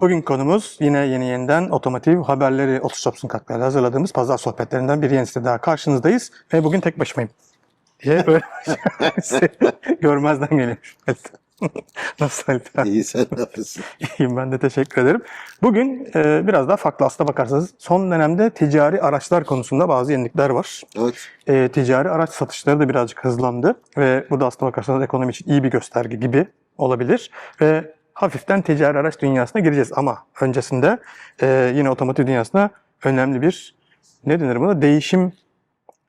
Bugün konumuz yine yeni yeniden otomotiv haberleri Otostops'un katkılarıyla hazırladığımız pazar sohbetlerinden bir yenisi daha karşınızdayız. Ve bugün tek başımayım diye böyle görmezden geliyormuş. Nasıl Halit abi? İyi sen yapıyorsun? İyiyim ben de teşekkür ederim. Bugün e, biraz daha farklı aslına bakarsanız son dönemde ticari araçlar konusunda bazı yenilikler var. Evet. E, ticari araç satışları da birazcık hızlandı ve bu da aslına bakarsanız ekonomi için iyi bir gösterge gibi olabilir. Ve hafiften ticari araç dünyasına gireceğiz ama öncesinde e, yine otomotiv dünyasına önemli bir ne denir buna değişim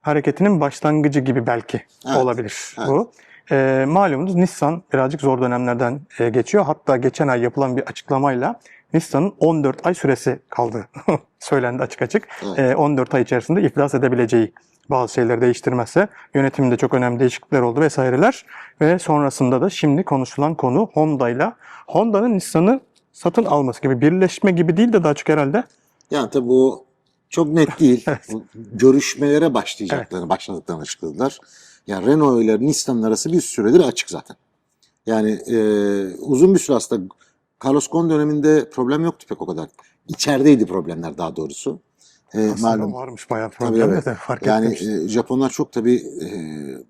hareketinin başlangıcı gibi belki Evet, olabilir evet. bu. E, malumunuz Nissan birazcık zor dönemlerden e, geçiyor. Hatta geçen ay yapılan bir açıklamayla Nissan'ın 14 ay süresi kaldı. Söylendi açık açık. Evet. E, 14 ay içerisinde iflas edebileceği bazı şeyleri değiştirmezse yönetimde çok önemli değişiklikler oldu vesaireler ve sonrasında da şimdi konuşulan konu Honda ile Honda'nın Nissan'ı satın alması gibi birleşme gibi değil de daha çok herhalde Yani tabii bu çok net değil. Bu Görüşmelere başlayacaklarını, başladıklarını açıkladılar. Yani Renault ile Nissan arası bir süredir açık zaten. Yani e, uzun bir süre aslında Carlos Ghosn döneminde problem yoktu pek o kadar. İçerideydi problemler daha doğrusu. E, aslında malum. varmış bayağı Tabii, problem evet. de fark Yani etmemiştim. e, Japonlar çok tabii e,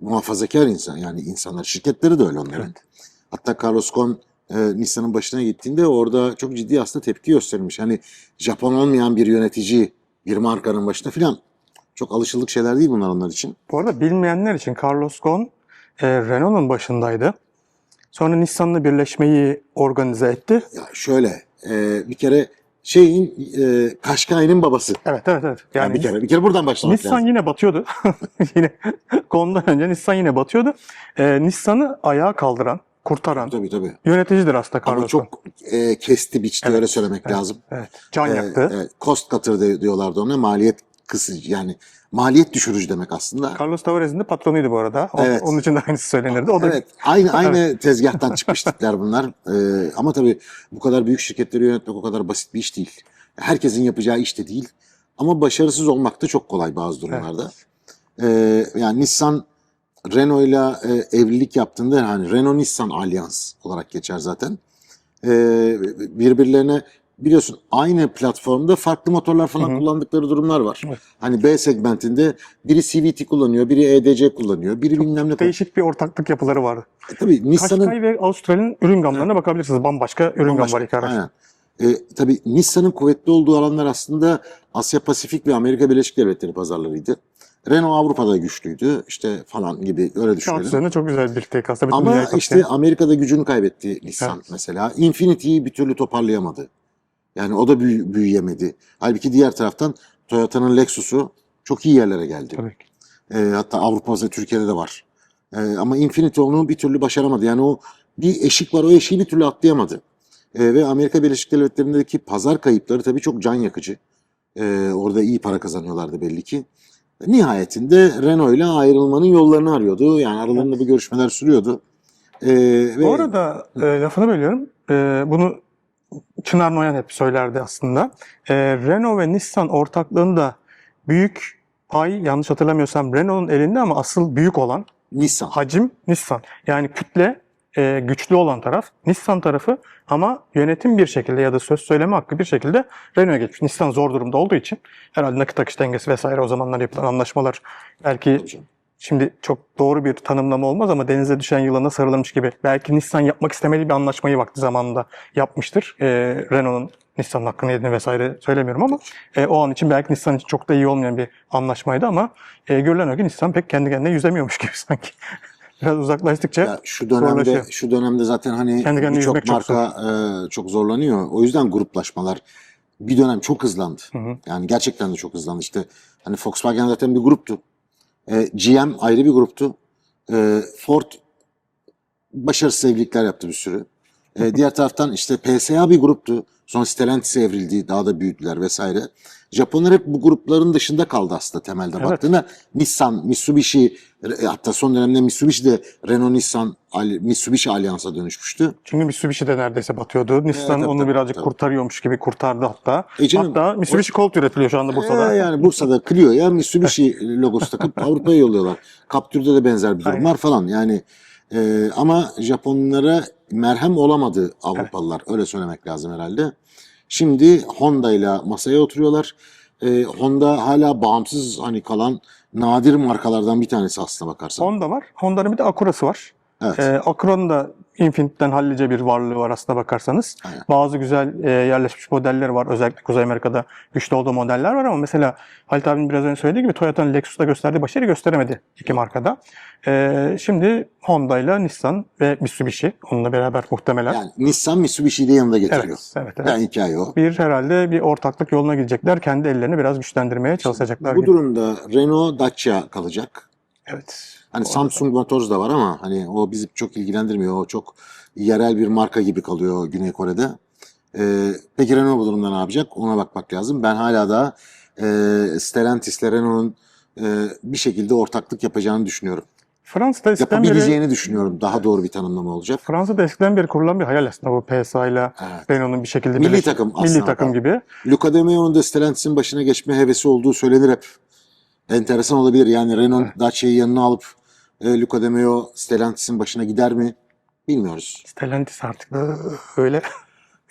muhafazakar insan. Yani insanlar, şirketleri de öyle onların. Evet. Hatta Carlos Ghosn e, Nissan'ın başına gittiğinde orada çok ciddi aslında tepki göstermiş. Hani Japon olmayan bir yönetici bir markanın başına filan çok alışıldık şeyler değil bunlar onlar için. Bu arada bilmeyenler için Carlos Ghosn e, Renault'un başındaydı. Sonra Nissan'la birleşmeyi organize etti. Ya şöyle e, bir kere şeyin e, Kaşkay'ın babası. Evet evet evet. Yani Yani bir kere bir kere buradan başlamak Nissan lazım. yine batıyordu. yine konudan önce Nissan yine batıyordu. E, Nissan'ı ayağa kaldıran, kurtaran Tabii tabii. yöneticidir aslında Ama Carlos Ghosn. çok e, kesti biçti Evet, öyle söylemek evet. lazım. Evet. Can E, yaktı. evet, cost cutter diyorlardı ona maliyet kısıcı yani maliyet düşürücü demek aslında. Carlos Tavares'in de patronuydu bu arada. O- Evet. Onun için de aynısı söylenirdi. O da Evet, aynı aynı tezgahtan çıkmış tipler bunlar. Ee, ama tabii bu kadar büyük şirketleri yönetmek o kadar basit bir iş değil. Herkesin yapacağı iş de değil. Ama başarısız olmak da çok kolay bazı durumlarda. Ee, yani Nissan Renault ile e, evlilik yaptığında hani Renault Nissan Alliance olarak geçer zaten. Ee, birbirlerine biliyorsun aynı platformda farklı motorlar falan Hı hı. kullandıkları durumlar var. Evet. Hani B segmentinde biri CVT kullanıyor, biri EDC kullanıyor, biri bilmem ne değişik bir ortaklık yapıları vardı. E, tabii Nissan'ın Qashqai ve Avustralya'nın ürün gamlarına bakabilirsiniz. Bambaşka ürün Bambaşka, var iki araç. Aynen. E, tabii Nissan'ın kuvvetli olduğu alanlar aslında Asya Pasifik ve Amerika Birleşik Devletleri pazarlarıydı. Renault Avrupa'da güçlüydü işte falan gibi öyle Kağıt düşünelim. üzerinde çok güzel bir tek aslında. Bütün Ama işte. Amerika'da gücünü kaybetti Nissan Evet. mesela. Infinity'yi bir türlü toparlayamadı. Yani o da büyü- büyüyemedi. Halbuki diğer taraftan Toyota'nın Lexus'u çok iyi yerlere geldi. Tabii ki. E, hatta Avrupa ve Türkiye'de de var. E, ama Infinity onu bir türlü başaramadı. Yani o bir eşik var o eşiği bir türlü atlayamadı. E, ve Amerika Birleşik Devletleri'ndeki pazar kayıpları tabii çok can yakıcı. E, orada iyi para kazanıyorlardı belli ki. Nihayetinde Renault ile ayrılmanın yollarını arıyordu. Yani aralarında bu görüşmeler sürüyordu. E, ve Bu arada e, lafını bölüyorum. E, bunu Çınar Noyan hep söylerdi aslında. E, Renault ve Nissan ortaklığında büyük pay yanlış hatırlamıyorsam Renault'un elinde ama asıl büyük olan Nissan. hacim Nissan. Yani kütle e, güçlü olan taraf Nissan tarafı ama yönetim bir şekilde ya da söz söyleme hakkı bir şekilde Renault'a geçmiş. Nissan zor durumda olduğu için herhalde nakit akış dengesi vesaire o zamanlar yapılan anlaşmalar belki Şimdi çok doğru bir tanımlama olmaz ama denize düşen yılana sarılmış gibi. Belki Nissan yapmak istemediği bir anlaşmayı vakti zamanında yapmıştır. Ee, Renault'un Nissan'ın hakkını yediğini vesaire söylemiyorum ama e, o an için belki Nissan için çok da iyi olmayan bir anlaşmaydı ama e, görülen o ki Nissan pek kendi kendine yüzemiyormuş gibi sanki. Biraz uzaklaştıkça Ya şu dönemde zorlaşıyor. şu dönemde zaten hani birçok yüzmek çok marka e, çok zorlanıyor. O yüzden gruplaşmalar bir dönem çok hızlandı. Hı hı. Yani gerçekten de çok hızlandı. İşte hani Volkswagen zaten bir gruptu. E, GM ayrı bir gruptu. E, Ford başarısız evlilikler yaptı bir sürü. E, diğer taraftan işte PSA bir gruptu. Sonra Stellantis'e evrildi. Daha da büyüdüler vesaire. Japonlar hep bu grupların dışında kaldı aslında temelde Evet. baktığında. Nissan, Mitsubishi e, hatta son dönemde Mitsubishi de Renault Nissan Mitsubishi Alliance'a dönüşmüştü. Çünkü Mitsubishi de neredeyse batıyordu. Nissan tabii, onu tabii, birazcık tabii. kurtarıyormuş gibi kurtardı hatta. E canım, hatta Mitsubishi Colt üretiliyor şu anda Bursa'da. Ee, yani Bursa'da Clio ya Mitsubishi logosu takıp Avrupa'ya yolluyorlar. Capture'da da benzer bir durum Aynen. var falan. Yani e, ama Japonlara merhem olamadı Avrupalılar. Öyle söylemek lazım herhalde. Şimdi Honda ile masaya oturuyorlar. Ee, Honda hala bağımsız hani kalan nadir markalardan bir tanesi aslına bakarsan. Honda var. Honda'nın bir de Acura'sı var. Evet. Ee, Acura'nın da Infinite'den hallice bir varlığı var aslında bakarsanız. Aynen. Bazı güzel e, yerleşmiş modelleri var. Özellikle Kuzey Amerika'da güçlü olduğu modeller var ama mesela Halit abinin biraz önce söylediği gibi Toyota'nın Lexus'ta gösterdiği başarı gösteremedi iki markada. Ee, şimdi Honda ile Nissan ve Mitsubishi onunla beraber muhtemelen. Yani Nissan Mitsubishi'yi de yanında getiriyor. evet, evet, evet. Yani hikaye o. Bir herhalde bir ortaklık yoluna gidecekler. Kendi ellerini biraz güçlendirmeye çalışacaklar. Bu gibi. durumda Renault Dacia kalacak. Evet. Hani. Samsung Motors da var ama hani o bizi çok ilgilendirmiyor. O çok yerel bir marka gibi kalıyor Güney Kore'de. Ee, peki Renault bu durumda ne yapacak? Ona bakmak lazım. Ben hala da e, Stellantis'le Renault'un e, bir şekilde ortaklık yapacağını düşünüyorum. Fransa'da eskiden beri, Yapabileceğini düşünüyorum. Daha doğru bir tanımlama olacak. Fransa'da eskiden beri kurulan bir hayal aslında bu PSA ile Evet. Renault'un bir şekilde Milli birleşip- takım milli aslında takım gibi. Luca De Meo'nun da Stellantis'in başına geçme hevesi olduğu söylenir hep. Enteresan olabilir. Yani Renault Dacia'yı yanına alıp e, Luca De Meo Stellantis'in başına gider mi? Bilmiyoruz. Stellantis artık öyle.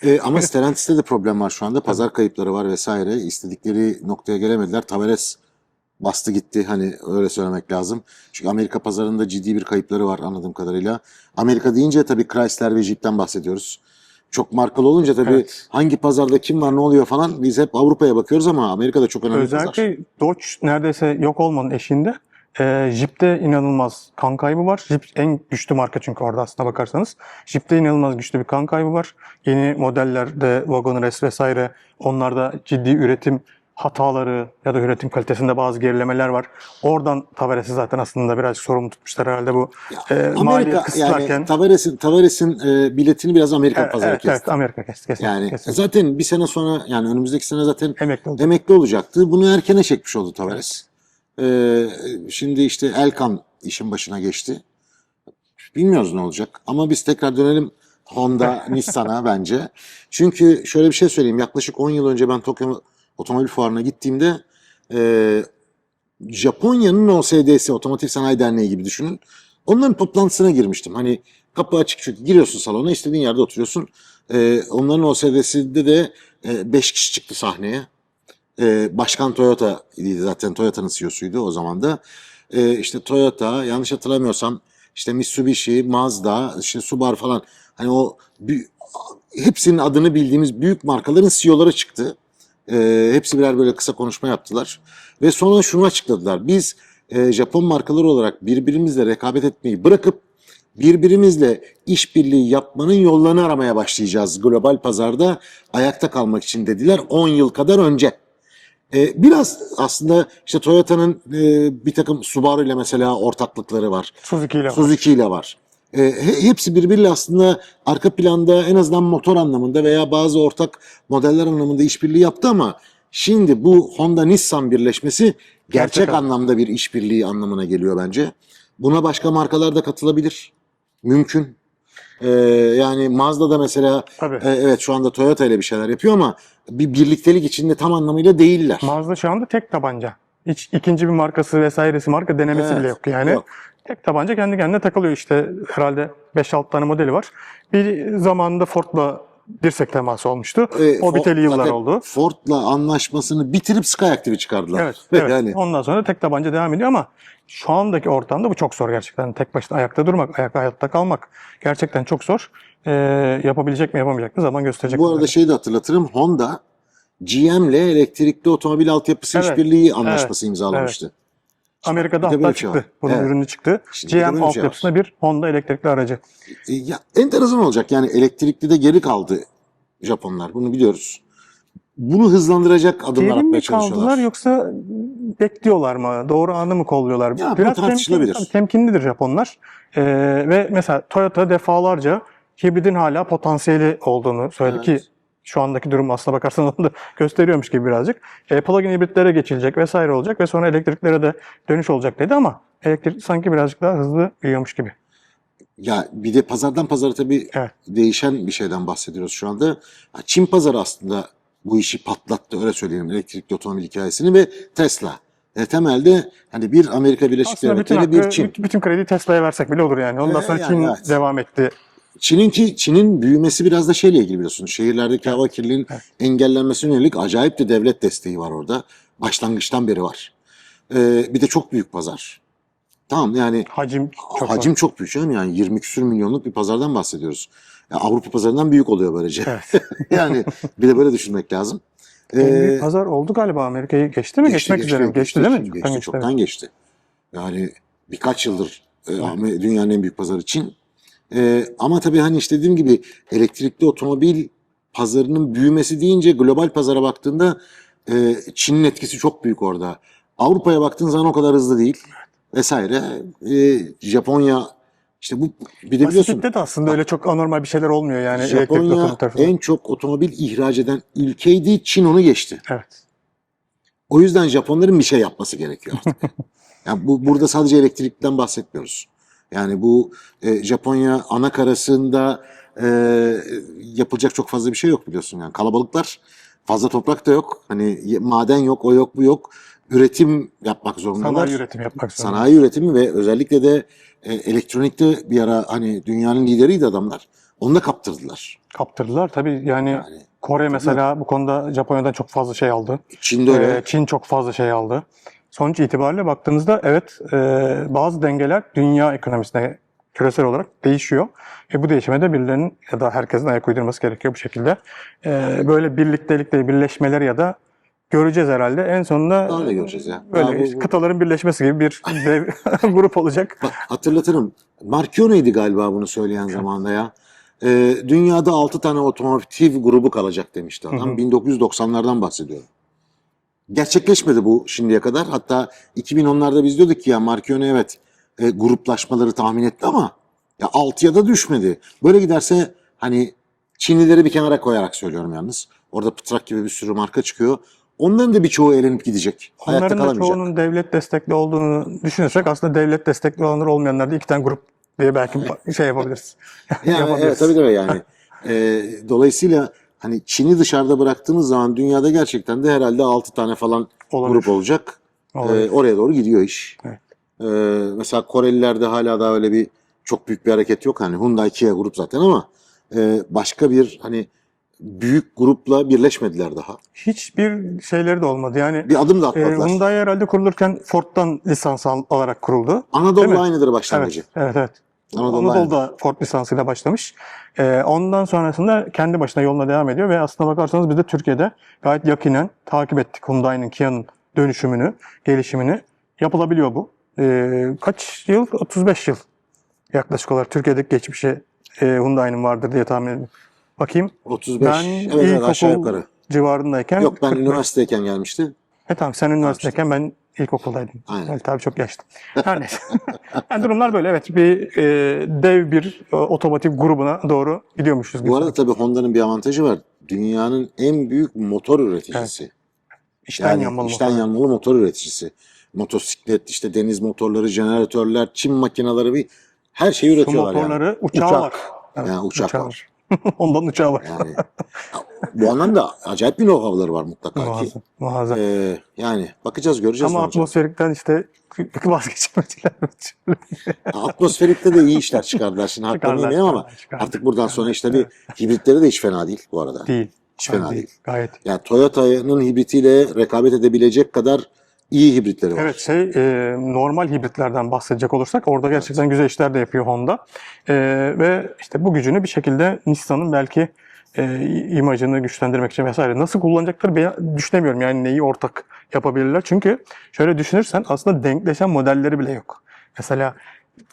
E, ama Stellantis'te de problem var şu anda. Pazar kayıpları var vesaire. İstedikleri noktaya gelemediler. Tavares bastı gitti. Hani öyle söylemek lazım. Çünkü Amerika pazarında ciddi bir kayıpları var anladığım kadarıyla. Amerika deyince tabii Chrysler ve Jeep'ten bahsediyoruz. Çok markalı olunca tabii Evet. hangi pazarda kim var ne oluyor falan biz hep Avrupa'ya bakıyoruz ama Amerika'da çok önemli bir pazar. Özellikle Dodge neredeyse yok olmanın eşiğinde. Ee, Jeep'te inanılmaz kan kaybı var. Jeep en güçlü marka çünkü orada aslına bakarsanız. Jeep'te inanılmaz güçlü bir kan kaybı var. Yeni modellerde Wagon RS vesaire onlarda ciddi üretim hataları ya da üretim kalitesinde bazı gerilemeler var. Oradan Tavares'i zaten aslında biraz sorumlu tutmuşlar herhalde bu Ya, e, Amerika kısıtlarken. yani Tavares'in Tavares'in e, biletini biraz Amerika Evet, pazarı evet, kesti. evet, Amerika kesti. Kesin, Yani kesin. zaten bir sene sonra yani önümüzdeki sene zaten Emekli oldu. emekli olacaktı. Bunu erkene çekmiş oldu Tavares. Ee, şimdi işte Elkan işin başına geçti. Bilmiyoruz ne olacak. Ama biz tekrar dönelim Honda, Nissan'a bence. Çünkü şöyle bir şey söyleyeyim. Yaklaşık 10 yıl önce ben Tokyo Otomobil Fuarı'na gittiğimde e, Japonya'nın OSD'si, Otomotiv Sanayi Derneği gibi düşünün. Onların toplantısına girmiştim. Hani kapı açık çünkü giriyorsun salona istediğin yerde oturuyorsun. E, onların OSD'sinde de 5 kişi çıktı sahneye. E, Başkan Toyota idi zaten Toyota'nın CEO'suydu o zaman da. E, işte Toyota yanlış hatırlamıyorsam işte Mitsubishi, Mazda, işte Subaru falan hani o hepsinin adını bildiğimiz büyük markaların CEO'ları çıktı. E, hepsi birer böyle kısa konuşma yaptılar. Ve sonra şunu açıkladılar. Biz e, Japon markaları olarak birbirimizle rekabet etmeyi bırakıp birbirimizle işbirliği yapmanın yollarını aramaya başlayacağız global pazarda ayakta kalmak için dediler 10 yıl kadar önce. E, biraz aslında işte Toyota'nın e, bir takım Subaru ile mesela ortaklıkları var. Suzuki ile var. Suzuki ile var. E, he- hepsi birbiriyle aslında arka planda en azından motor anlamında veya bazı ortak modeller anlamında işbirliği yaptı ama şimdi bu Honda Nissan birleşmesi gerçek, Gerçek anlamda bir işbirliği anlamına geliyor bence. Buna başka markalar da katılabilir. Mümkün. E, yani Mazda da mesela Tabii. e, evet şu anda Toyota ile bir şeyler yapıyor ama bir birliktelik içinde tam anlamıyla değiller. Mazda şu anda tek tabanca. Hiç ikinci bir markası vesairesi marka denemesi Evet, bile yok yani. yok. Tek tabanca kendi kendine takılıyor işte herhalde 5-6 tane modeli var. Bir zamanında Ford'la dirsek teması olmuştu. E, o biteli yıllar oldu. Ford'la anlaşmasını bitirip Skyactiv'i çıkardılar. Evet, evet. Yani Ondan sonra tek tabanca devam ediyor ama şu andaki ortamda bu çok zor gerçekten. Tek başına ayakta durmak, ayakta hayatta kalmak gerçekten çok zor. Ee, yapabilecek mi yapamayacak mı zaman gösterecek. bu arada bunları. şeyi de hatırlatırım. Honda GM'le elektrikli otomobil altyapısı Evet, işbirliği anlaşması imzalamıştı. Amerika'da hatta şey çıktı. var. Bunun Evet. ürünü çıktı. Şimdi GM şey altyapısında bir Honda elektrikli aracı. E, ya, enteresan olacak. Yani elektrikli de geri kaldı Japonlar. Bunu biliyoruz. Bunu hızlandıracak adımlar Geri atmaya çalışıyorlar. kaldılar yoksa bekliyorlar mı? Doğru anı mı kolluyorlar? Ya, bu tartışılabilir. tabii temkinlidir Japonlar. Ee, ve mesela Toyota defalarca hibridin hala potansiyeli olduğunu söyledi Evet. ki şu andaki durum aslına bakarsan onu da gösteriyormuş gibi birazcık. E, plug-in hibritlere geçilecek vesaire olacak ve sonra elektriklere de dönüş olacak dedi ama elektrik sanki birazcık daha hızlı büyüyormuş gibi. Ya bir de pazardan pazara tabii Evet. değişen bir şeyden bahsediyoruz şu anda. Çin pazarı aslında bu işi patlattı öyle söyleyelim elektrikli otomobil hikayesini ve Tesla. E, temelde hani bir Amerika Birleşik Devletleri bir Çin. bütün, krediyi Tesla'ya versek bile olur yani. Ondan Ee, sonra yani Çin evet. devam etti Çin'inki Çin'in büyümesi biraz da şeyle ilgili biliyorsun. Şehirlerdeki hava kirliliğinin Evet. engellenmesine yönelik acayip de devlet desteği var orada. Başlangıçtan beri var. Ee, bir de çok büyük pazar. Tamam yani Hacim çok hacim çok büyük canım yani 20 küsür milyonluk bir pazardan bahsediyoruz. Ya Avrupa pazarından büyük oluyor böylece. Evet. yani bir de böyle düşünmek lazım. En büyük Ee, pazar oldu galiba Amerika'yı geçti mi? Geçti, Geçmek geçti, üzere mi? Geçti, değil mi? Geçti, Çoktan geçti, evet. çoktan geçti. Yani birkaç yıldır e, dünyanın en büyük pazarı Çin. E, ama tabii hani işte dediğim gibi elektrikli otomobil pazarının büyümesi deyince global pazara baktığında e, Çin'in etkisi çok büyük orada. Avrupa'ya baktığın zaman o kadar hızlı değil vesaire. E, Japonya işte bu bir de biliyorsun de aslında öyle çok anormal bir şeyler olmuyor yani Japonya en çok otomobil ihraç eden ülkeydi. Çin onu geçti. Evet. O yüzden Japonların bir şey yapması gerekiyor artık. yani bu burada sadece elektrikten bahsetmiyoruz. Yani bu e, Japonya ana karasında e, yapılacak çok fazla bir şey yok biliyorsun yani kalabalıklar fazla toprak da yok. Hani maden yok, o yok, bu yok. Üretim yapmak zorundalar. Sanayi üretimi yapmak zorunda. Sanayi üretimi ve özellikle de e, elektronikte bir ara hani dünyanın lideriydi adamlar. Onu da kaptırdılar. Kaptırdılar tabii yani Yani Kore mesela bu konuda Japonya'dan çok fazla şey aldı. Çin'de öyle. Ee, Çin çok fazla şey aldı. Sonuç itibariyle baktığınızda evet e, bazı dengeler dünya ekonomisine küresel olarak değişiyor. E, bu değişime de birilerinin ya da herkesin ayak uydurması gerekiyor bu şekilde. E, böyle birliktelikle birleşmeler ya da göreceğiz herhalde. En sonunda Daha ne göreceğiz ya? böyle Daha bu- işte kıtaların birleşmesi gibi bir dev grup olacak. Bak hatırlatırım. Marchione'ydi galiba bunu söyleyen zamanda ya. Ee, dünyada 6 tane otomotiv grubu kalacak demişti adam. Hı hı. 1990'lardan bahsediyorum. Gerçekleşmedi bu şimdiye kadar. Hatta 2010'larda biz diyorduk ki ya Marchione evet e, gruplaşmaları tahmin etti ama ya 6'ya da düşmedi. Böyle giderse hani Çinlileri bir kenara koyarak söylüyorum yalnız. Orada Pıtrak gibi bir sürü marka çıkıyor. Onların da birçoğu elenip gidecek. Hayatta Onların da çoğunun devlet destekli olduğunu düşünürsek aslında devlet destekli olanlar olmayanlar da iki tane grup diye belki şey yapabiliriz. Yani, Yapabiliriz. evet tabii tabii yani. Ee, dolayısıyla hani Çin'i dışarıda bıraktığınız zaman dünyada gerçekten de herhalde 6 tane falan Olabilir. grup olacak. Olabilir. Ee, oraya doğru gidiyor iş. Evet. Ee, mesela Korelilerde hala daha öyle bir çok büyük bir hareket yok. Hani Hyundai Kia grup zaten ama e, başka bir hani büyük grupla birleşmediler daha. Hiçbir şeyleri de olmadı. Yani Bir adım da e, atmadılar. Hyundai herhalde kurulurken Ford'dan lisans al- alarak kuruldu. Anadolu aynıdır başlangıcı. Evet, evet, evet. Anadolu Anadolu'da Ford lisansıyla başlamış. Ee, ondan sonrasında kendi başına yoluna devam ediyor ve aslına bakarsanız biz de Türkiye'de gayet yakinen takip ettik Hyundai'nin, Kia'nın dönüşümünü, gelişimini. Yapılabiliyor bu. Ee, kaç yıl? 35 yıl yaklaşık olarak Türkiye'deki geçmişi e, Hyundai'nin vardır diye tahmin ediyorum. Bakayım. 35. Ben evet, evet, aşağı ilkokul yukarı. civarındayken... Yok ben 45 üniversitedeyken gelmişti. E tamam sen üniversitedeyken ben ilkokuldaydım. Aynen. Evet tabii çok yaşlı. Her neyse. yani durumlar böyle evet bir e, dev bir e, otomotiv grubuna doğru gidiyormuşuz. Bu arada tabii Honda'nın bir avantajı var. Dünyanın en büyük motor üreticisi. İşten yani yanmalı içten motor. yanmalı motor üreticisi. Motosiklet, işte deniz motorları, jeneratörler, çim makineleri bir her şeyi Su üretiyorlar yani. motorları, uçağı Uçak. var. Evet, Yani uçak uçağı var. Ondan uçağı var. Yani bu anlamda acayip bir know-how'ları var mutlaka ki. Muazzam. muazzam. Ee, yani bakacağız göreceğiz Ama atmosferikten işte vazgeçemediler. Atmosferikte de iyi işler çıkardılar. Şimdi haklarını yemeyeyim ama çıkardılar. artık buradan sonra işte bir hibritleri de hiç fena değil bu arada. değil. Hiç fena değil. değil. Gayet. Yani Toyota'nın hibritiyle rekabet edebilecek kadar iyi hibritleri var. Evet şey e, normal hibritlerden bahsedecek olursak orada gerçekten güzel işler de yapıyor Honda. E, ve işte bu gücünü bir şekilde Nissan'ın belki e, imajını güçlendirmek için vesaire nasıl kullanacakları ben düşünemiyorum. Yani neyi ortak yapabilirler. Çünkü şöyle düşünürsen aslında denkleşen modelleri bile yok. Mesela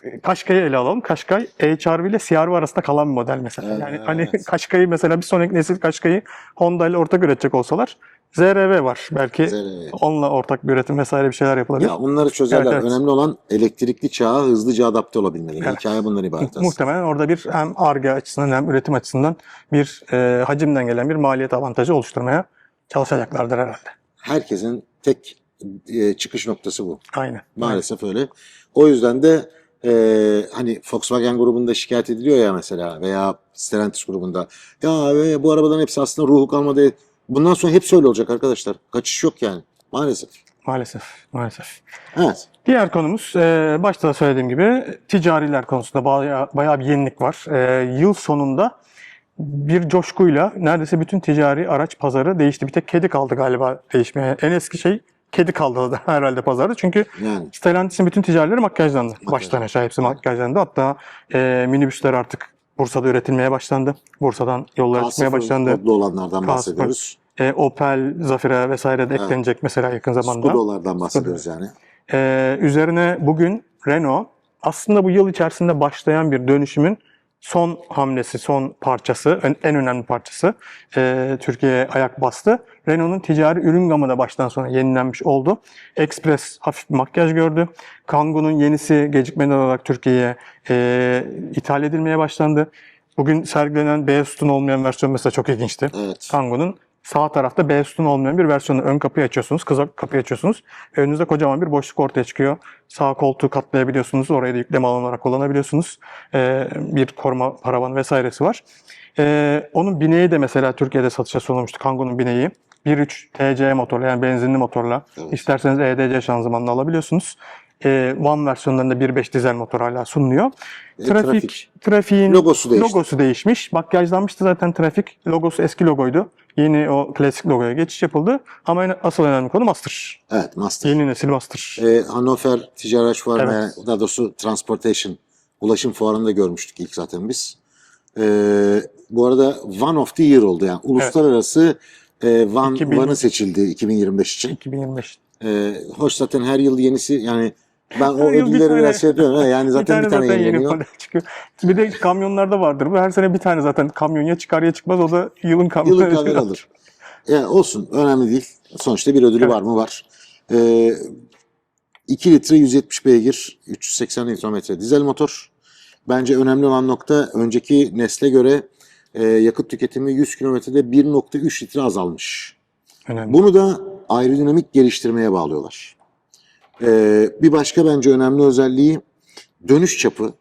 e, Kaşkay'ı ele alalım. Kaşkay HR-V ile CR-V arasında kalan bir model mesela. Evet, yani hani evet. Kaşkay'ı mesela bir sonraki nesil Kaşkay'ı Honda ile ortak üretecek olsalar ZR-V var. Belki ZR-V. onunla ortak bir üretim vesaire bir şeyler yapılabilir. Ya bunları çözerler. Evet, evet. Önemli olan elektrikli çağa hızlıca adapte olabilmeleri. Evet. Hikaye bundan ibaret aslında. Muhtemelen orada bir hem ARGE açısından hem üretim açısından bir e, hacimden gelen bir maliyet avantajı oluşturmaya çalışacaklardır herhalde. Herkesin tek e, çıkış noktası bu. Aynen. Maalesef öyle. O yüzden de e, hani Volkswagen grubunda şikayet ediliyor ya mesela veya Stellantis grubunda. Ya e, bu arabaların hepsi aslında ruhu kalmadı. Bundan sonra hepsi öyle olacak arkadaşlar. Kaçış yok yani. Maalesef. Maalesef, maalesef. Evet. Diğer konumuz, e, başta da söylediğim gibi ticariler konusunda bayağı, bayağı bir yenilik var. E, yıl sonunda bir coşkuyla neredeyse bütün ticari araç pazarı değişti. Bir tek kedi kaldı galiba değişmeye. En eski şey kedi kaldı herhalde pazarda. Çünkü Yani Stellantis'in bütün ticarileri makyajlandı. Baştan aşağı hepsi makyajlandı. Hatta e, minibüsler artık Bursa'da üretilmeye başlandı. Bursa'dan yollara çıkmaya K0 başlandı. kodlu olanlardan K0. bahsediyoruz. E, Opel, Zafira vesaire de eklenecek mesela yakın zamanda. Skodalardan bahsediyoruz yani. Ee, üzerine bugün Renault aslında bu yıl içerisinde başlayan bir dönüşümün son hamlesi, son parçası, en, en önemli parçası ee, Türkiye'ye ayak bastı. Renault'un ticari ürün gamı da baştan sona yenilenmiş oldu. Express hafif bir makyaj gördü. Kangoo'nun yenisi gecikmeden olarak Türkiye'ye ee, ithal edilmeye başlandı. Bugün sergilenen beyaz sütun olmayan versiyon mesela çok ilginçti. Evet. Kangoo'nun sağ tarafta beyaz sütun olmayan bir versiyonu. Ön kapıyı açıyorsunuz, kıza kapıyı açıyorsunuz. Önünüzde kocaman bir boşluk ortaya çıkıyor. Sağ koltuğu katlayabiliyorsunuz. Orayı da yükleme alanı olarak kullanabiliyorsunuz. Ee, bir koruma paravanı vesairesi var. Ee, onun bineği de mesela Türkiye'de satışa sunulmuştu. Kangoo'nun bineği. 1.3 TC motorla yani benzinli motorla. İsterseniz EDC şanzımanla alabiliyorsunuz. Ee, One versiyonlarında 1.5 dizel motor hala sunuluyor. E, Trafik, trafik. trafiğin Logosu değişti. logosu değişmiş. Makyajlanmıştı zaten trafik. Logosu eski logoydu. Yeni o klasik logoya geçiş yapıldı. Ama en- asıl önemli konu Master. Evet Master. Yeni nesil Master. Ee, Hannover Ticari Araç Fuarı, Evet. daha doğrusu Transportation, ulaşım fuarında görmüştük ilk zaten biz. Ee, bu arada One of the Year oldu yani. Uluslararası e, Van, 2000 Van'ı seçildi 2025 için. 2025. Ee, hoş zaten her yıl yenisi yani ben o bir ödülleri tane- biraz şey yapıyorum. ha, Yani zaten bir tane, zaten yeni yenileniyor. model çıkıyor. Bir de kamyonlarda vardır. Bu her sene bir tane zaten kamyon ya çıkar ya çıkmaz. O da yılın kamyonu. Yılın kamyon alır. Yani olsun önemli değil. Sonuçta bir ödülü Evet. var mı? Var. Ee, 2 litre 170 beygir 380 Nm dizel motor. Bence önemli olan nokta önceki nesle göre e, yakıt tüketimi 100 kilometrede 1.3 litre azalmış. Önemli. Bunu da aerodinamik geliştirmeye bağlıyorlar. Ee, bir başka bence önemli özelliği dönüş çapı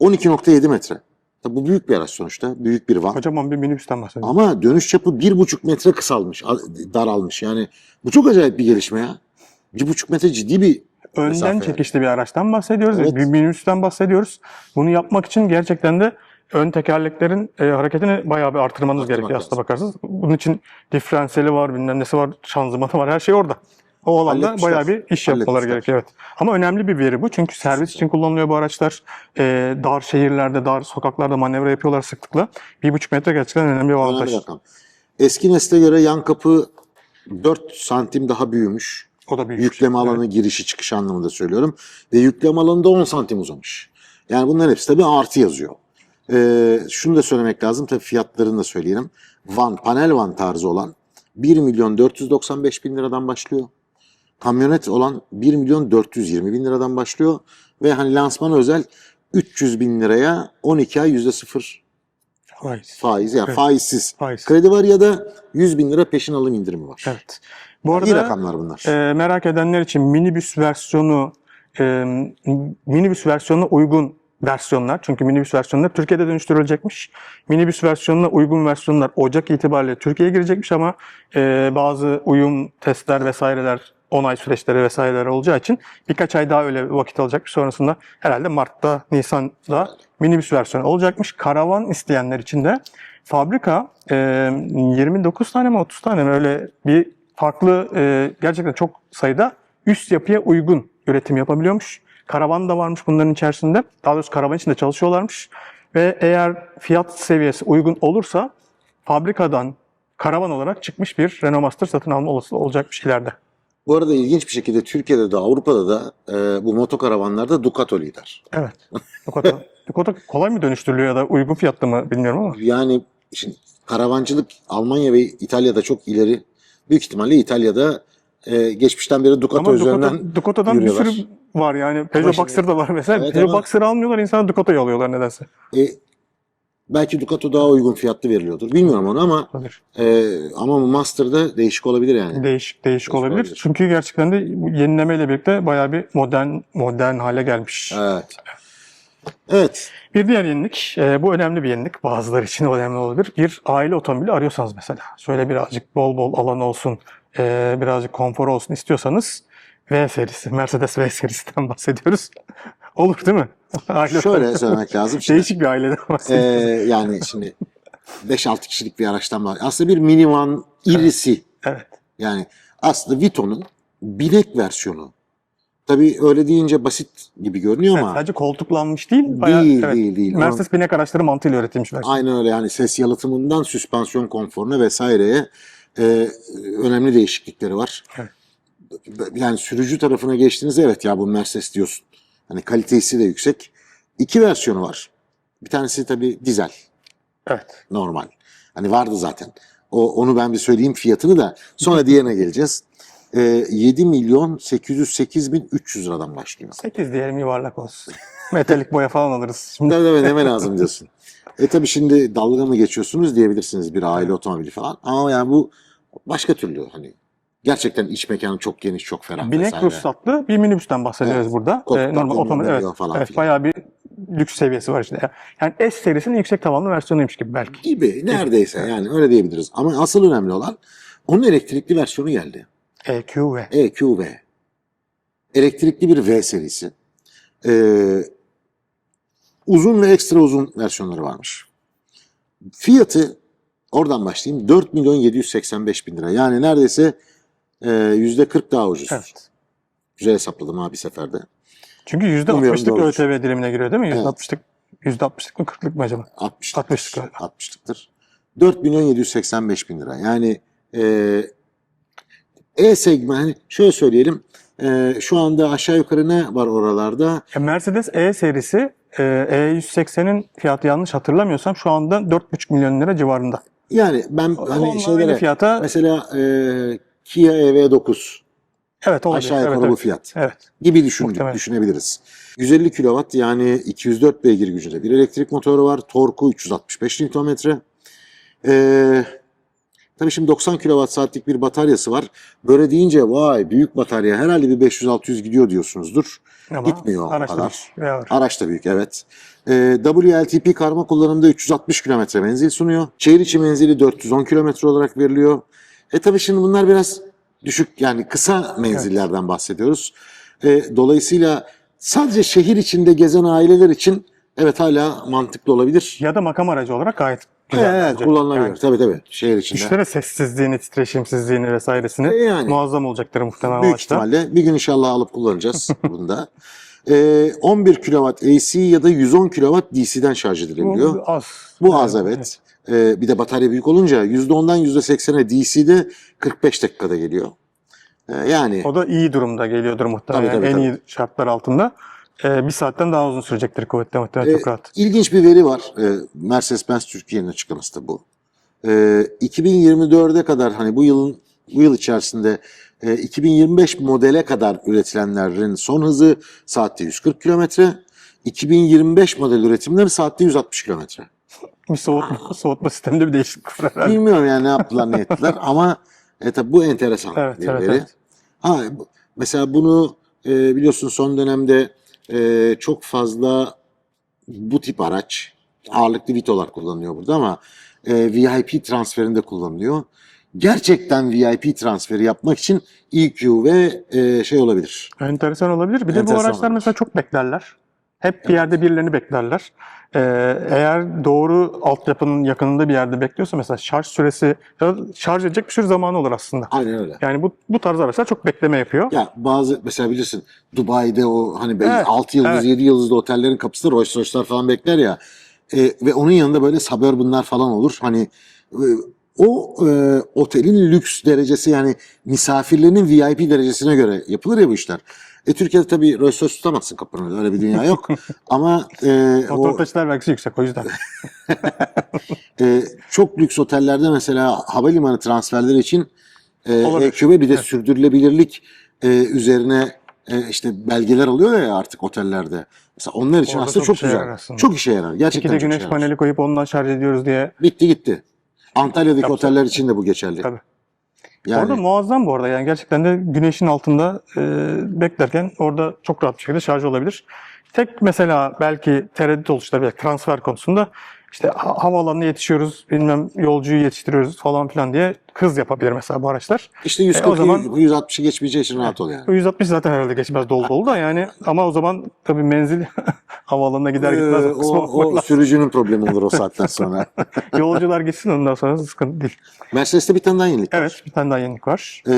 12.7 metre. Tabii bu büyük bir araç sonuçta. Büyük bir van. Kocaman bir minibüsten bahsediyoruz. Ama dönüş çapı bir buçuk metre kısalmış, daralmış. Yani bu çok acayip bir gelişme ya. Bir buçuk metre ciddi bir Önden mesafe çekişli bir araçtan bahsediyoruz. Evet. Bir minibüsten bahsediyoruz. Bunu yapmak için gerçekten de ön tekerleklerin e, hareketini bayağı bir artırmanız Artırmak gerekiyor aslında bakarsanız. Bunun için diferansiyeli var, bilmem nesi var, şanzımanı var. Her şey orada. O alanda Halletmişler. bayağı bir iş yapmaları gerekiyor. Evet. Ama önemli bir veri bu. Çünkü servis için kullanılıyor bu araçlar. E, dar şehirlerde, dar sokaklarda manevra yapıyorlar sıklıkla. Bir buçuk metre gerçekten önemli bir avantaj. önemli rakam. Eski nesle göre yan kapı 4 santim daha büyümüş. O da büyük. bir Yükleme alanı girişi çıkışı anlamında söylüyorum. Ve yükleme alanı da 10 santim uzamış. Yani bunların hepsi tabii artı yazıyor. Ee, şunu da söylemek lazım tabii fiyatlarını da söyleyelim. Van, panel van tarzı olan 1 milyon 495 bin liradan başlıyor. Kamyonet olan 1 milyon 420 bin liradan başlıyor. Ve hani lansmana özel 300 bin liraya 12 ay %0 Faiz. faiz yani Evet. faizsiz. Faiz. Kredi var ya da 100 bin lira peşin alım indirimi var. Evet. Bu arada İyi rakamlar bunlar. e, merak edenler için minibüs versiyonu e, minibüs versiyonuna uygun versiyonlar çünkü minibüs versiyonları Türkiye'de dönüştürülecekmiş. Minibüs versiyonuna uygun versiyonlar Ocak itibariyle Türkiye'ye girecekmiş ama e, bazı uyum testler vesaireler onay süreçleri vesaireler olacağı için birkaç ay daha öyle vakit alacakmış. Sonrasında herhalde Mart'ta, Nisan'da minibüs versiyonu olacakmış. Karavan isteyenler için de fabrika e, 29 tane mi 30 tane mi öyle bir farklı gerçekten çok sayıda üst yapıya uygun üretim yapabiliyormuş. Karavan da varmış bunların içerisinde. Daha doğrusu karavan içinde çalışıyorlarmış. Ve eğer fiyat seviyesi uygun olursa fabrikadan karavan olarak çıkmış bir Renault Master satın alma olasılığı olacakmış ileride. Bu arada ilginç bir şekilde Türkiye'de de Avrupa'da da e, bu motokaravanlarda Ducato lider. Evet. Ducato, Ducato kolay mı dönüştürülüyor ya da uygun fiyatlı mı bilmiyorum ama. Yani şimdi karavancılık Almanya ve İtalya'da çok ileri. Büyük ihtimalle İtalya'da e, geçmişten beri Ducato Ama üzerinden Ducato, Ducato'dan bir yürüyorlar. sürü var yani. Peugeot şimdi- Boxer da var mesela. Evet Peugeot Boxer'ı almıyorlar, insanlar Ducato'yu alıyorlar nedense. e, belki Ducato daha uygun fiyatlı veriliyordur. Bilmiyorum onu ama Olabilir. e, ama Master'da değişik olabilir yani. Değişik değişik olabilir. olabilir. Çünkü gerçekten de yenilemeyle birlikte bayağı bir modern modern hale gelmiş. Evet. Evet. Bir diğer yenilik, e, bu önemli bir yenilik. Bazıları için önemli olabilir. Bir aile otomobili arıyorsanız mesela, şöyle birazcık bol bol alan olsun, e, birazcık konfor olsun istiyorsanız, V serisi, Mercedes V serisinden bahsediyoruz. Olur değil mi? Aile Şöyle söylemek lazım. Şimdi, Değişik bir aileden e, bahsediyoruz. yani şimdi 5-6 kişilik bir araçtan var. Aslında bir minivan irisi. evet. Yani aslında Vito'nun binek versiyonu. Tabii öyle deyince basit gibi görünüyor Evet, ama sadece koltuklanmış değil. Bayağı, değil, evet, değil değil Mercedes binek araçları mantığıyla üretilmiş versiyon. Aynen öyle yani ses yalıtımından süspansiyon konforuna vesaireye e, önemli değişiklikleri var. Evet. Yani sürücü tarafına geçtiğinizde evet ya bu Mercedes diyorsun. Hani kalitesi de yüksek. İki versiyonu var. Bir tanesi tabii dizel Evet. normal. Hani vardı zaten. O onu ben bir söyleyeyim fiyatını da sonra diğerine geleceğiz. E, 7 milyon 808 bin 300 liradan başlıyor. 8 diyelim yuvarlak olsun. Metalik boya falan alırız. Şimdi Tabii tabii neme lazım diyorsun. E tabii şimdi dalga mı geçiyorsunuz diyebilirsiniz bir aile otomobili falan. Ama yani bu başka türlü hani gerçekten iç mekanı çok geniş, çok ferah binek vesaire. ruhsatlı bir minibüsten bahsediyoruz Evet. burada. Koltuklar Ee, normal otomobil evet. falan evet filan. bayağı bir lüks seviyesi var işte. Yani S serisinin yüksek tavanlı versiyonuymuş gibi belki. Gibi neredeyse yani öyle diyebiliriz. Ama asıl önemli olan onun elektrikli versiyonu geldi. EQ ve EQV. Elektrikli bir V serisi. Ee, uzun ve ekstra uzun versiyonları varmış. Fiyatı oradan başlayayım. 4 milyon 785 bin lira. Yani neredeyse yüzde 40 daha ucuz. evet. Güzel hesapladım ha bir seferde. Çünkü Umuyorum %60'lık doğrudur. ÖTV dilimine giriyor değil mi? Evet. %60'lık %60'lık mı 40'lık mı acaba? 60 60'lık galiba. 60'lıktır. 4 milyon 785 bin lira. Yani e, E segment hani şöyle söyleyelim. e, şu anda aşağı yukarı ne var oralarda? Ya Mercedes E serisi e, E180'in fiyatı yanlış hatırlamıyorsam şu anda 4,5 milyon lira civarında. Yani ben hani aynı şeylere fiyata mesela e, Kia EV9 evet olabilir. aşağı evet, yukarı bu evet. fiyat Evet. gibi düşün, Muhtemelen. düşünebiliriz. 150 kW yani 204 beygir gücünde bir elektrik motoru var. Torku 365 Nm. Ee, tabii şimdi 90 kWh saatlik bir bataryası var. Böyle deyince vay büyük batarya herhalde bir 500-600 gidiyor diyorsunuzdur. Ama Gitmiyor o araçta kadar. var. Araç da büyük evet. Ee, WLTP karma kullanımda 360 km menzil sunuyor. Şehir içi menzili 410 km olarak veriliyor. E tabii şimdi bunlar biraz düşük yani kısa menzillerden bahsediyoruz. E, dolayısıyla sadece şehir içinde gezen aileler için evet hala mantıklı olabilir. Ya da makam aracı olarak gayet güzel. Evet bence. kullanılabilir. Yani Tabii tabii şehir içinde. Düşünsene sessizliğini, titreşimsizliğini vesairesini E, yani. muazzam olacaktır muhtemelen Büyük açıdan. ihtimalle bir gün inşallah alıp kullanacağız bunda. E, 11 kW AC ya da 110 kW DC'den şarj edilebiliyor. Bu az. Bu az evet. Ee, bir de batarya büyük olunca %10'dan %80'e DC'de 45 dakikada geliyor. Ee, yani O da iyi durumda geliyordur muhtemelen. Tabii, tabii, en tabii. iyi şartlar altında. Ee, bir saatten daha uzun sürecektir kuvvetle muhtemelen çok rahat. ilginç bir veri var. Ee, Mercedes-Benz Türkiye'nin açıklaması da bu. Ee, 2024'e kadar hani bu yılın bu yıl içerisinde e, 2025 modele kadar üretilenlerin son hızı saatte 140 kilometre. 2025 model üretimleri saatte 160 kilometre. Bir soğutma, soğutma sisteminde bir değişiklik var herhalde. Bilmiyorum yani ne yaptılar ne ettiler ama e, tabii bu enteresan Evet, bir evet, veri. evet. Ha, bu- mesela bunu e, biliyorsun son dönemde e, çok fazla bu tip araç ağırlıklı Vito'lar kullanılıyor burada ama e, VIP transferinde kullanılıyor. Gerçekten VIP transferi yapmak için EQ ve e, şey olabilir. Enteresan olabilir. Bir de bu araçlar olabilir. mesela çok beklerler. Hep bir yerde birilerini beklerler. Ee, eğer doğru altyapının yakınında bir yerde bekliyorsa mesela şarj süresi şarj edecek bir sürü zamanı olur aslında. Aynen öyle. Yani bu bu tarz araçlar çok bekleme yapıyor. Ya bazı mesela bilirsin Dubai'de o hani Evet, 6 yıldız evet. 7 yıldızlı otellerin kapısında Rolls Royce'lar falan bekler ya. E, ve onun yanında böyle Suburban'lar falan olur. Hani e, o e, otelin lüks derecesi yani misafirlerinin VIP derecesine göre yapılır ya bu işler. E Türkiye'de tabii Royce tutamazsın önünde, öyle bir dünya yok. Ama e, o, taşıtlar vergisi yüksek o yüzden. e, çok lüks otellerde mesela havalimanı transferleri için e, Olabilir. EQB bir de sürdürülebilirlik e, üzerine e, işte belgeler alıyor ya artık otellerde. Mesela onlar için Orada aslında çok çok, işe güzel. aslında. Çok işe yarar. İki Gerçekten de çok güneş işe yarar. paneli koyup ondan şarj ediyoruz diye. Bitti gitti. Antalya'daki Yapacak. oteller için de bu geçerli. Tabii. Yani Orada muazzam bu arada yani gerçekten de güneşin altında e, beklerken orada çok rahat bir şekilde şarj olabilir. Tek mesela belki tereddüt oluşturabilir transfer konusunda işte ha- havaalanına yetişiyoruz, bilmem yolcuyu yetiştiriyoruz falan filan diye hız yapabilir mesela bu araçlar. İşte 140 E, o zaman- 160'ı geçmeyeceği için rahat ol yani. Bu 160 zaten herhalde geçmez dolu dolu da yani ama o zaman tabii menzil havaalanına gider gitmez Ee, o o, lazım. sürücünün problemi olur o saatten sonra. Yolcular gitsin ondan sonra sıkıntı değil. Mercedes'te bir tane daha yenilik var. Evet bir tane daha yenilik var. Ee,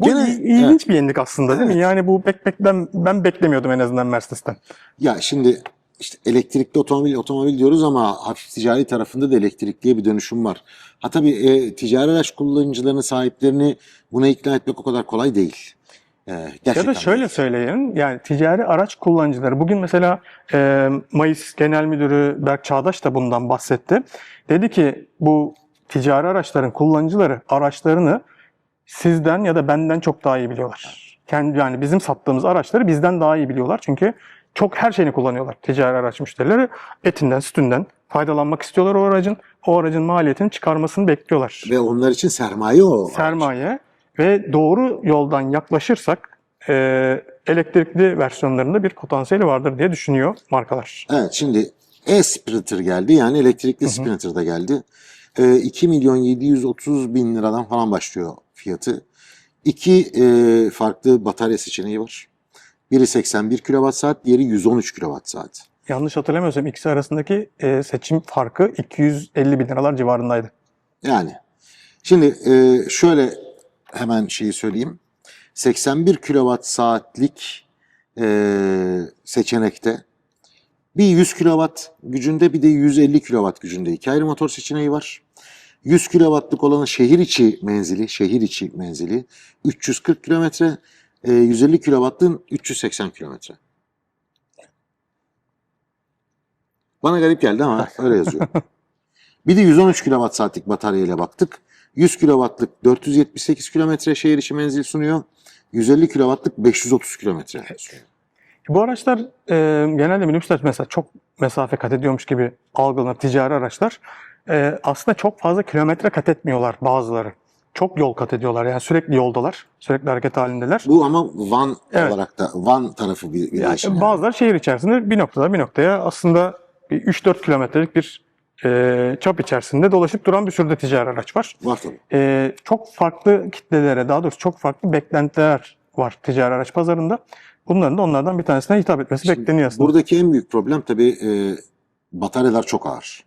Bu gene, ilginç bir yenilik aslında değil mi? Yani bu bek beklen ben beklemiyordum en azından Mercedes'ten. Ya şimdi işte elektrikli otomobil otomobil diyoruz ama hafif ticari tarafında da elektrikliye bir dönüşüm var. Ha tabii e, ticari araç kullanıcılarının sahiplerini buna ikna etmek o kadar kolay değil. E, Ya da şöyle söyleyin, yani ticari araç kullanıcıları, bugün mesela e, Mayıs Genel Müdürü Berk Çağdaş da bundan bahsetti. Dedi ki bu ticari araçların kullanıcıları araçlarını sizden ya da benden çok daha iyi biliyorlar. Kendi yani bizim sattığımız araçları bizden daha iyi biliyorlar. Çünkü çok her şeyini kullanıyorlar ticari araç müşterileri. Etinden, sütünden faydalanmak istiyorlar o aracın. O aracın maliyetini çıkarmasını bekliyorlar Ve onlar için sermaye o. sermaye ve doğru yoldan yaklaşırsak e, elektrikli versiyonlarında bir potansiyeli vardır diye düşünüyor markalar. Evet şimdi e-Sprinter geldi yani elektrikli Sprinter da geldi. E, 2 milyon 730 bin liradan falan başlıyor fiyatı. İki e, farklı batarya seçeneği var. Biri 81 kWh, diğeri 113 kWh. Yanlış hatırlamıyorsam ikisi arasındaki e, seçim farkı 250 bin liralar civarındaydı. Yani şimdi e, şöyle hemen şeyi söyleyeyim. 81 kWh saatlik e, seçenekte bir 100 kW gücünde bir de 150 kW gücünde iki ayrı motor seçeneği var. 100 kW'lık olanın şehir içi menzili, şehir içi menzili 340 km, e, 150 kW'lığın 380 km. Bana garip geldi ama öyle yazıyor. Bir de 113 kWh saatlik bataryayla baktık. 100 kW'lık 478 km şehir içi menzil sunuyor. 150 kW'lık 530 km sunuyor. Bu araçlar e, genelde minibüsler mesela çok mesafe kat ediyormuş gibi algılanır ticari araçlar. E, aslında çok fazla kilometre kat etmiyorlar bazıları. Çok yol kat ediyorlar yani sürekli yoldalar, sürekli hareket halindeler. Bu ama Van Evet. olarak da Van tarafı bir, bir Yani değişim. yani. bazıları şehir içerisinde bir noktada bir noktaya aslında bir 3-4 kilometrelik bir e, çap içerisinde dolaşıp duran bir sürü de ticari araç var. Var tabii. E, çok farklı kitlelere, daha doğrusu çok farklı beklentiler var ticari araç pazarında. Bunların da onlardan bir tanesine hitap etmesi Şimdi bekleniyor aslında. Buradaki en büyük problem tabii e, bataryalar çok ağır.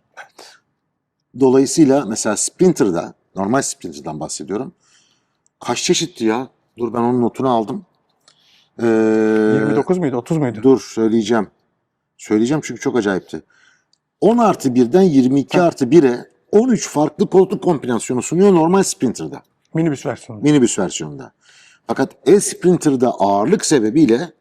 Dolayısıyla mesela Sprinter'da, normal Sprinter'dan bahsediyorum. Kaç çeşitti ya? Dur ben onun notunu aldım. Ee, 29 muydu, 30 muydu? Dur söyleyeceğim. Söyleyeceğim çünkü çok acayipti. 10 artı 1'den 22 artı 1'e 13 farklı koltuk kombinasyonu sunuyor normal Sprinter'da. Minibüs versiyonu. Minibüs versiyonunda. Fakat e-Sprinter'da ağırlık sebebiyle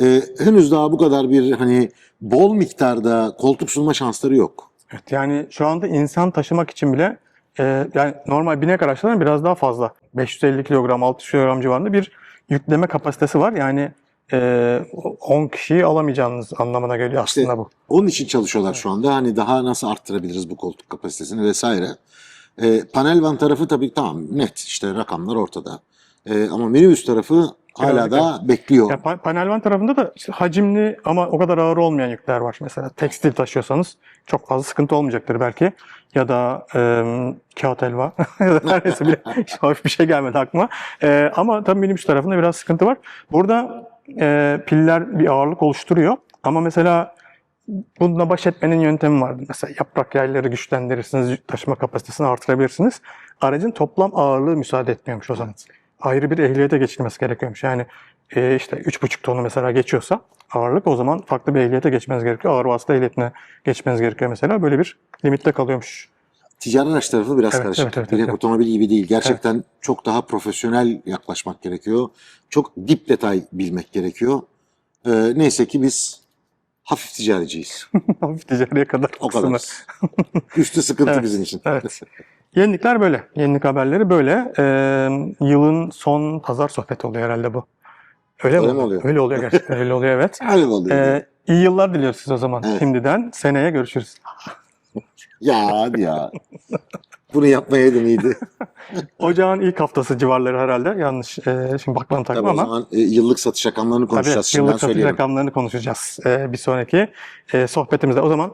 e, henüz daha bu kadar bir hani bol miktarda koltuk sunma şansları yok. Evet, yani şu anda insan taşımak için bile e, yani normal binek araçların biraz daha fazla. 550 kilogram, 600 kilogram civarında bir yükleme kapasitesi var. Yani e, 10 kişiyi alamayacağınız anlamına geliyor aslında İşte- bu. Onun için çalışıyorlar şu anda. Hani daha nasıl arttırabiliriz bu koltuk kapasitesini vesaire. E, panel van tarafı tabii tamam net işte rakamlar ortada. E, ama minibüs tarafı hala da bekliyor. Ya, pa- panel van tarafında da işte hacimli ama o kadar ağır olmayan yükler var. Mesela tekstil taşıyorsanız çok fazla sıkıntı olmayacaktır belki. Ya da e, kağıt helva ya da her neyse bile hafif bir şey gelmedi aklıma. E, ama tabii minibüs tarafında biraz sıkıntı var. Burada e, piller bir ağırlık oluşturuyor. Ama mesela bununla baş etmenin yöntemi vardır. Mesela yaprak yayları güçlendirirsiniz, taşıma kapasitesini artırabilirsiniz. Aracın toplam ağırlığı müsaade etmiyormuş o zaman. Ayrı bir ehliyete geçilmesi gerekiyormuş. Yani e, işte 3,5 tonu mesela geçiyorsa ağırlık o zaman farklı bir ehliyete geçmeniz gerekiyor. Ağır vasıta ehliyetine geçmeniz gerekiyor mesela. Böyle bir limitte kalıyormuş. Ticari araç tarafı biraz Evet, karışık. evet, evet, Binek evet. otomobil gibi değil. Gerçekten çok daha profesyonel yaklaşmak gerekiyor. Çok dip detay bilmek gerekiyor. Ee, neyse ki biz hafif ticariciyiz. Hafif ticariye kadar. O kadar. Üstü sıkıntı Evet, bizim için. evet. Yenilikler böyle. Yenilik haberleri böyle. Ee, yılın son pazar sohbeti oluyor herhalde bu. Öyle, Öyle mi mi oluyor? Öyle oluyor gerçekten. Öyle oluyor evet. Öyle oluyor. Ee, iyi yıllar diliyoruz size o zaman Evet. şimdiden. Seneye görüşürüz. Ya hadi ya. Bunu yapmayaydın iyiydi. Ocağın ilk haftası civarları herhalde. Yanlış e, şimdi Tabii takma o ama. zaman e, yıllık satış rakamlarını Tabii konuşacağız. Şimdiden yıllık satış söyleyelim. rakamlarını konuşacağız e, bir sonraki e, sohbetimizde. O zaman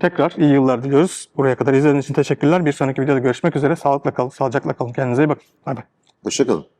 Tekrar iyi yıllar diliyoruz. Buraya kadar izlediğiniz için teşekkürler. Bir sonraki videoda görüşmek üzere. Sağlıkla kalın, sağlıcakla kalın. Kendinize iyi bakın. Bay bay. Hoşçakalın.